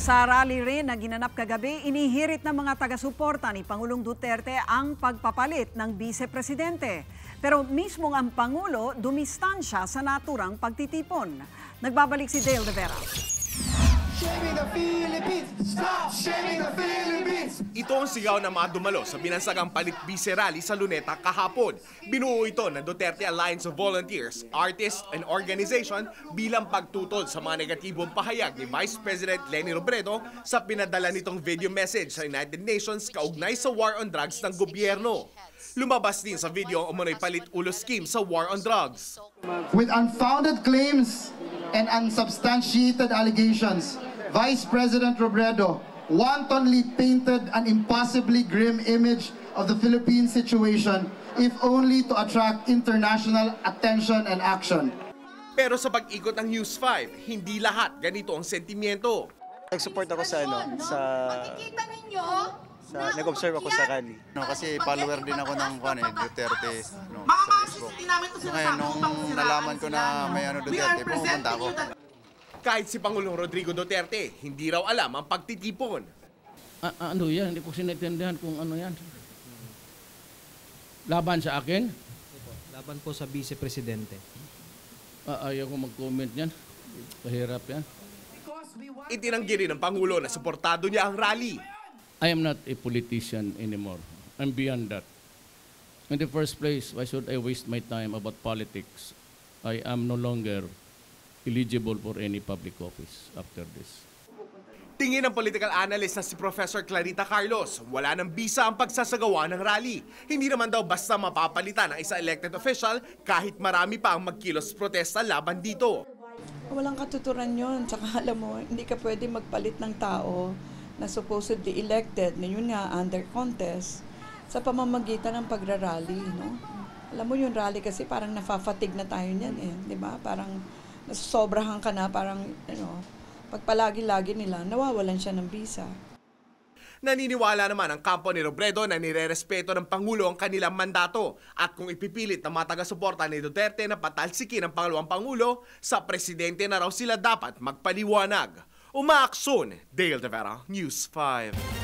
Sa rally rin na ginanap kagabi, inihirit ng mga taga-suporta ni Pangulong Duterte ang pagpapalit ng vice-presidente. Pero mismong ang Pangulo dumistansya sa naturang pagtitipon. Nagbabalik si Dale de Vera. The Philippines! Stop shaming the Philippines! Ito ang sigaw ng mga dumalo sa binansagang palit bise rally sa Luneta kahapon. Binuo ito ng Duterte Alliance of Volunteers, Artists and Organization bilang pagtutol sa mga negatibong pahayag ni Vice President Leni Robredo sa pinadala nitong video message sa United Nations kaugnay sa war on drugs ng gobyerno. Lumabas din sa video ang umano'y palit ulo scheme sa war on drugs. With unfounded claims and unsubstantiated allegations, Vice President Robredo wantonly painted an impossibly grim image of the Philippine situation if only to attract international attention and action. Pero sa pag-ikot ng News 5, hindi lahat ganito ang sentimiento. Nag-support ako sa ano, sa Makikita ninyo sa nag-observe ako sa rally. No, kasi follower din ako ng ano, eh, Duterte no, sa Facebook. ngayon, nung nalaman ko na may ano Duterte, pumunta ako. Kahit si Pangulong Rodrigo Duterte, hindi raw alam ang pagtitipon. A- ano yan? Hindi ko sinatindihan kung ano yan. Laban sa akin? Laban po sa vice-presidente. Ah, ayaw ko mag-comment yan. Kahirap yan. Itinanggi rin ng Pangulo na suportado niya ang rally. I am not a politician anymore. I'm beyond that. In the first place, why should I waste my time about politics? I am no longer eligible for any public office after this. Tingin ng political analyst na si Professor Clarita Carlos, wala nang bisa ang pagsasagawa ng rally. Hindi naman daw basta mapapalitan ng isa elected official kahit marami pa ang magkilos protesta laban dito. Walang katuturan yon. Tsaka alam mo, hindi ka pwede magpalit ng tao na supposedly elected na yun nga under contest sa pamamagitan ng pagrarally, no? Alam mo yung rally kasi parang nafafatig na tayo niyan eh, di ba? Parang nasosobrahan ka na, parang, ano, pagpalagi-lagi nila, nawawalan siya ng visa. Naniniwala naman ang kampo ni Robredo na nirerespeto ng Pangulo ang kanilang mandato at kung ipipilit ng mga taga-suporta ni Duterte na patalsikin ang pangalawang Pangulo, sa presidente na raw sila dapat magpaliwanag. Umaakson, Dale de Vera, News 5.